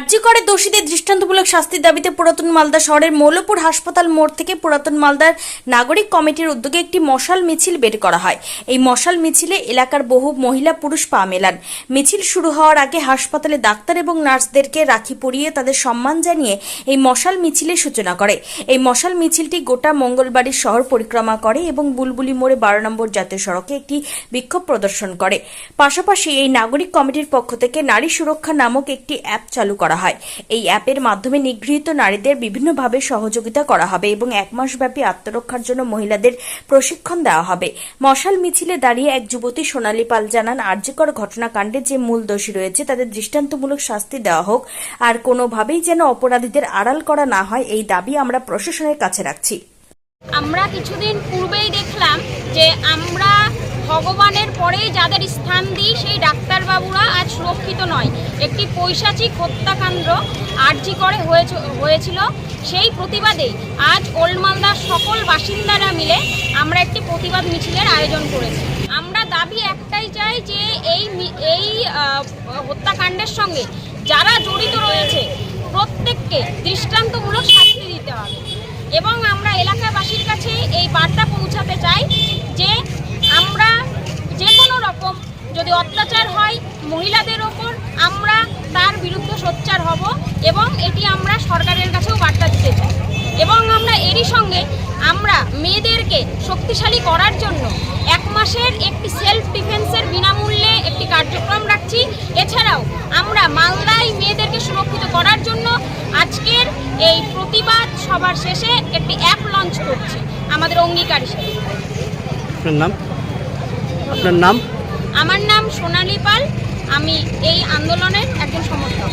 আর্জি করে দোষীদের দৃষ্টান্তমূলক শাস্তির দাবিতে পুরাতন মালদা শহরের মৌলপুর হাসপাতাল মোড় থেকে পুরাতন মালদার নাগরিক কমিটির উদ্যোগে একটি মশাল মিছিল বের করা হয়। এই মশাল মিছিলে এলাকার বহু মহিলা পুরুষ পা মেলান। মিছিল শুরু হওয়ার আগে হাসপাতালে ডাক্তার এবং নার্সদেরকে রাখি পরিয়ে তাদের সম্মান জানিয়ে এই মশাল মিছিলের সূচনা করে। এই মশাল মিছিলটি গোটা মঙ্গলবাড়ির শহর পরিক্রমা করে এবং বুলবুলি মোড়ে বারো নম্বর জাতীয় সড়কে একটি বিক্ষোভ প্রদর্শন করে। পাশাপাশি এই নাগরিক কমিটির পক্ষ থেকে নারী সুরক্ষা নামক একটি অ্যাপ চালু করা হয়। এই অ্যাপের মাধ্যমে নিগৃহীত নারীদের বিভিন্নভাবে সহযোগিতা করা হবে এবং এক মাসব্যাপী আত্মরক্ষার জন্য মহিলাদের প্রশিক্ষণ দেওয়া হবে। মশাল মিছিলে দাঁড়িয়ে এক যুবতী সোনালী পাল জানান, আর্যকর ঘটনাকাণ্ডে যে মূল দোষী রয়েছে, তাদের দৃষ্টান্তমূলক শাস্তি দেওয়া হোক। আর কোনোভাবেই যেন অপরাধীদের আড়াল করা না হয়, এই দাবি আমরা প্রশাসনের কাছে রাখছি। আমরা কিছুদিন পূর্বেই দেখলাম যে আমরা ভগবানের পরেই যাদের স্থান দিই, সেই ডাক্তারবাবুরা আজ সুরক্ষিত নয়। একটি পৈশাচিক হত্যাকাণ্ড আর্জি করে হয়েছ- হয়েছিল। সেই প্রতিবাদে আজ ওল্ড মালদার সকল বাসিন্দারা মিলে আমরা একটি প্রতিবাদ মিছিলের আয়োজন করেছি। আমরা দাবি একটাই চাই যে এই এই হত্যাকাণ্ডের সঙ্গে যারা জড়িত রয়েছে প্রত্যেককে দৃষ্টান্তমূলক শাস্তি দিতে হবে। এবং আমরা এলাকাবাসীর কাছে এই বার্তা পৌঁছাতে চাই যে আমরা যে কোনো রকম যদি অত্যাচার হয়, মহিলাদের হব এবং এটি আমরা সরকারের কাছেও বার্তা দিতে চাই। এবং আমরা এরই সঙ্গে আমরা মেয়েদেরকে শক্তিশালী করার জন্য এক মাসের একটি সেলফ ডিফেন্সের বিনামূল্যে একটি কার্যক্রম রাখছি। এছাড়াও আমরা মালদায় মেয়েদেরকে সুরক্ষিত করার জন্য আজকের এই প্রতিবাদ সবার শেষে একটি অ্যাপ লঞ্চ করছি। আমাদের অঙ্গীকার হিসেবে। আপনার নাম? আপনার নাম? আমার নাম সোনালী পাল। আমি এই আন্দোলনের একজন সমর্থক।